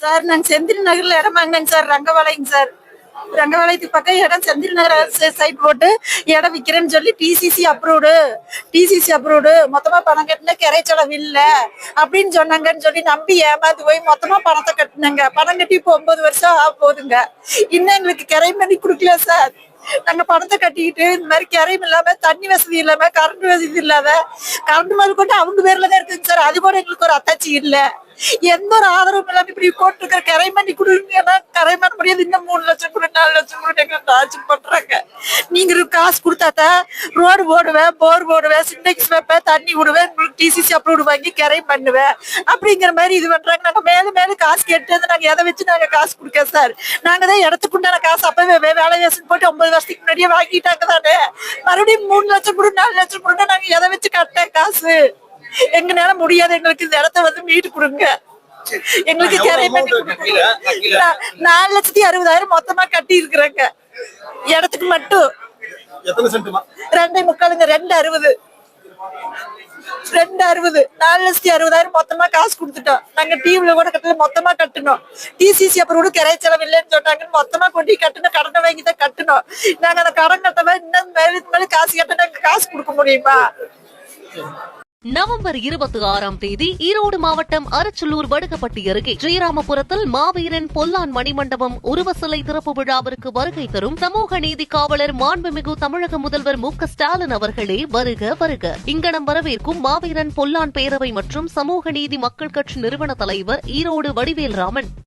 Sir நாங்க செந்தில் நகர்ல இடம் வாங்கினேங்க சார் ரங்கவாளைங்க சார். ரங்கவாளையத்துக்கு பக்கம் இடம் செந்தில் நகர் சைட் போட்டு இடம் விக்கிறேன்னு சொல்லி டிசிசி அப்ரூவ்டு டிசிசி அப்ரூவ்டு மொத்தமா பணம் கட்டினா கிரை செலவு இல்லை. அப்படின்னு சொன்னாங்கன்னு சொல்லி நம்பி ஏமாந்து போய் மொத்தமா பணத்தை கட்டினாங்க. பணம் கட்டி இப்போ ஒன்பது வருஷம் ஆக போகுதுங்க. இன்னும் எங்களுக்கு கிரை பண்ணி கொடுக்கல சார். நாங்க பணத்தை கட்டிக்கிட்டு இந்த மாதிரி கரையும் இல்லாம தண்ணி வசதி இல்லாம கரண்ட் வசதி இல்லாம கரண்ட் மாதிரி கொண்டு அவங்க பேர்ல தான் இருக்குங்க சார் அது கூட எங்களுக்கு ஒரு அத்தாச்சி இல்ல. எந்த ஒரு ஆதரவும் இல்லாம இப்படி போட்டுருக்கிற கரை பண்ணி கொடுங்க. கரை பண்ண முடியாது. இன்னும் மூணு லட்சம் கொடு நாலு லட்சம் கொடு எங்க நீங்க காசு கொடுத்தாத்தா ரோடு போடுவேன் போர் போடுவேன் சிண்டெக்ஸ் வைப்பேன் தண்ணி விடுவேன் உங்களுக்கு டிசிசி அப்ரூவ் வாங்கி கரை பண்ணுவேன். அப்படிங்கிற மாதிரி இது பண்றாங்க. நாங்க மேலும் மேலும் காசு கேட்டு வந்து நாங்க எதை வச்சு நாங்க காசு கொடுக்க சார் நாங்க தான் இடத்துக்குண்டான காசு. அப்பவே வேலை வேசன் போட்டு ஒன்பது வருஷத்துக்கு முன்னாடியே வாங்கிட்டாங்க தானே? மறுபடியும் மூணு லட்சம் கொடு நாலு லட்சம் கொடுன்னா நாங்க எதை வச்சு கட்ட காசு? எங்கனால முடியாது. எங்களுக்கு இந்த இடத்த வந்து மீட்டு கொடுங்க. எங்களுக்கு கரை பண்ணி? கொடுங்க. நாலு லட்சத்தி அறுபதாயிரம் மொத்தமா கட்டி இருக்கிறாங்க இடத்துக்கு மட்டும். எத்தனை சென்ட்மா ரெண்டே முக்காலுங்க ரெண்டு அறுபது. ரெண்டு அறுபது. நாலு லட்சத்தி அறுபதாயிரம் மொத்தமா காசு கொடுத்துட்டோம். நாங்க டிவில கூட கட்டல மொத்தமா கட்டணும் டிசிசி அப்புறம் கூட கிரை செலவு இல்லைன்னு சொன்னாங்கன்னு மொத்தமா கொண்டு கட்டணும் கடனை வாங்கி தான் கட்டணும் நாங்க அந்த கடன் கட்டவே இன்னும் மேல மேல காசு கட்ட நாங்க காசு கொடுக்க முடியுமா? நவம்பர் இருபத்தி ஆறாம் தேதி ஈரோடு மாவட்டம் அரச்சலூர் வடுகப்பட்டி அருகே ஸ்ரீராமபுரத்தில் மாவீரன் பொல்லான் மணிமண்டபம் உருவ சிலை திறப்பு விழாவிற்கு வருகை தரும் சமூக நீதி காவலர் மாண்புமிகு தமிழக முதல்வர் மு ஸ்டாலின் அவர்களே வருக வருக. இங்கனம் வரவேற்கும் மாவீரன் பொல்லான் பேரவை மற்றும் சமூக நீதி மக்கள் கட்சி நிறுவன தலைவர் ஈரோடு வடிவேல் ராமன்.